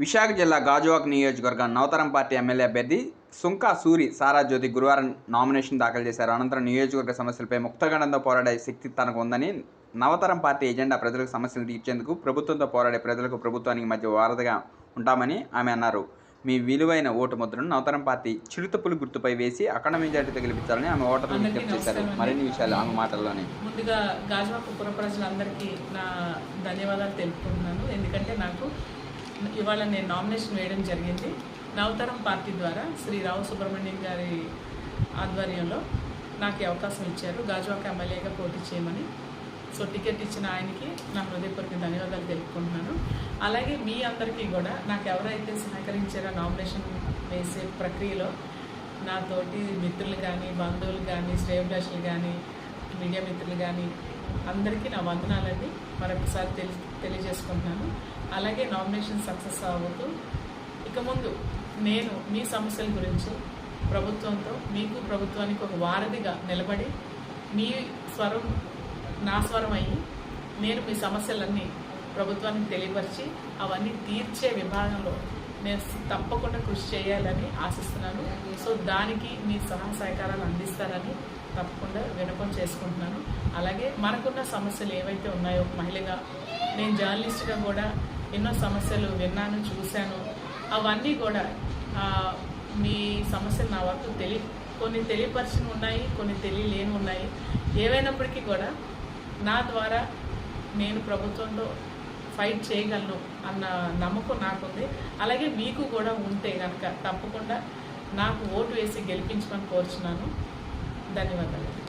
విశాఖ జిల్లా గాజువాక నియోజకవర్గం నవతరం party MLA అభ్యర్థి సుంకా సూరి సారాజ్యోతి గురువారం నామినేషన్ దాఖలు చేశారు. అనంతరం నియోజకవర్గ సమస్యలపై ముక్తగండంతో పోరాడే శక్తి తనకు ఉందని నవతరం పార్టీ ఎజెండా ప్రజలకు సమస్యలు తీర్చేందుకు ప్రభుత్వంతో పోరాడే ప్రజలకు ప్రభుత్వానికి మధ్య వారధిగా ఉంటామని ఆమె అన్నారు. మీ విలువైన ఓటు ముద్రను నవతరం పార్టీ చిరుతపులు గుర్తుపై వేసి అఖండ మెజార్టీతో గెలిపించాలని ఆమె ఓటర్లు విజ్ఞప్తి చేశారు. మరిన్ని విషయాలు ఆమె మాటల్లోనే. ముందుగా గాజువాక పుర ప్రజలందరికీ నా ధన్యవాదాలు తెలుపుకుంటున్నాను. ఎందుకంటే నాకు ఇవాళ నేను నామినేషన్ వేయడం జరిగింది. నవతరం పార్టీ ద్వారా శ్రీ రావు సుబ్రహ్మణ్యం గారి ఆధ్వర్యంలో నాకు అవకాశం ఇచ్చారు. గాజువాక ఎమ్మెల్యేగా పోటీ చేయమని. సో టికెట్ ఇచ్చిన ఆయనకి నా హృదయపూర్వక ధన్యవాదాలు తెలుపుకుంటున్నాను. అలాగే మీ అందరికీ కూడా నాకు ఎవరైతే సహకరించారో నామినేషన్ వేసే ప్రక్రియలో నాతోటి మిత్రులు కానీ బంధువులు కానీ శ్రేయభిలాషులు కానీ మీడియా మిత్రులు కానీ అందరికీ నా వందనాలని మరొకసారి తెలి తెలియజేసుకుంటున్నాను. అలాగే నామినేషన్ సక్సెస్ అవ్వదు. ఇక ముందు నేను మీ సమస్యల గురించి ప్రభుత్వంతో మీకు ప్రభుత్వానికి ఒక వారధిగా నిలబడి మీ స్వరం నా స్వరం అయ్యి నేను మీ సమస్యలన్నీ ప్రభుత్వానికి తెలియపరిచి అవన్నీ తీర్చే విభాగంలో నేను తప్పకుండా కృషి చేయాలని ఆశిస్తున్నాను. సో దానికి మీ సహాయ సహకారాలు అందిస్తారని తప్పకుండా వినపం చేసుకుంటున్నాను. అలాగే మనకున్న సమస్యలు ఏవైతే ఉన్నాయో ఒక మహిళగా నేను జర్నలిస్ట్గా కూడా ఎన్నో సమస్యలు విన్నాను చూశాను. అవన్నీ కూడా మీ సమస్యలు నా వరకు తెలియ కొన్ని తెలియపరిచిన ఉన్నాయి కొన్ని తెలియలేని ఉన్నాయి. ఏవైనప్పటికీ కూడా నా ద్వారా నేను ప్రభుత్వంలో ఫైట్ చేయగలను అన్న నమ్మకం నాకుంది. అలాగే మీకు కూడా ఉంటే కనుక తప్పకుండా నాకు ఓటు వేసి గెలిపించమని కోరుచున్నాను. ధన్యవాదాలు.